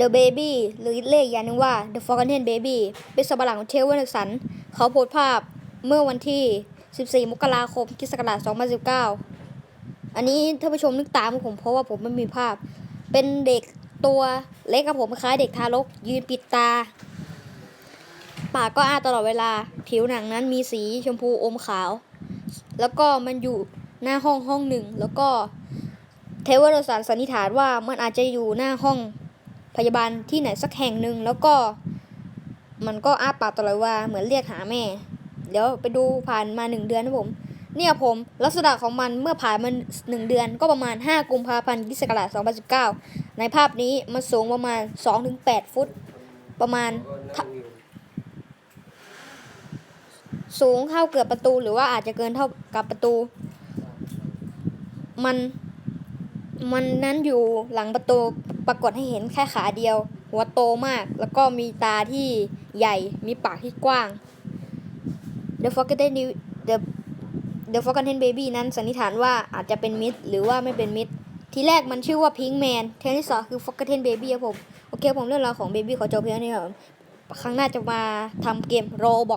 The Baby หรือเรียกอีกอย่างนึงว่า The Forgotten Baby เป็นสัปหลาดของเทเวอร์สัน เขาโพสต์ภาพเมื่อวันที่ 14 มกราคมคริสต์ศักราช2019 อันนี้ท่านผู้ชมนึกตามผมเพราะว่าผมไม่มีภาพ เป็นเด็กตัวเล็กกับผมคล้ายเด็กทารก ยืนปิดตา ปากก็อ้าตลอดเวลา ผิวหนังนั้นมีสีชมพูอมขาว แล้วก็มันอยู่หน้าห้องห้องหนึ่ง แล้วก็เทวดาสารสันนิษฐานว่ามันอาจจะอยู่หน้าห้อง พยาบาลที่ไหนสักแห่งหนึ่งแล้วก็มันก็อ้าปากตลอดวลาเหมือนเรียกหาแม่ เดี๋ยวไปดูผ่านมาหนึ่งเดือนนะผม เนี่ยผม ลักษณะของมันเมื่อผ่านมาหนึ่งเดือน ก็ประมาณ 5 กุมภาพันธ์คริสต์ศักราช2019 ในภาพนี้มันสูงประมาณ 2-8 ฟุต ประมาณ สูงเท่าเกือบประตูหรือว่าอาจจะเกินเท่ากับประตู มัน มันนั้นอยู่หลังประตู ปรากฏให้เห็นแค่ขาเดียว หัวโตมาก แล้วก็มีตาที่ใหญ่ มีปากที่กว้าง The Forgotten The The Forgotten Baby นั้นสันนิษฐานว่าอาจจะเป็นมิดหรือว่าไม่เป็นมิดทีแรกมันชื่อว่า Pink Man เทนที่สองคือ Forgotten Baby ครับผม โอเคผมเรื่องราวของ Baby ขอจบเพียงเท่านี้ครับ ครั้งหน้าจะมาทำเกมโรบอก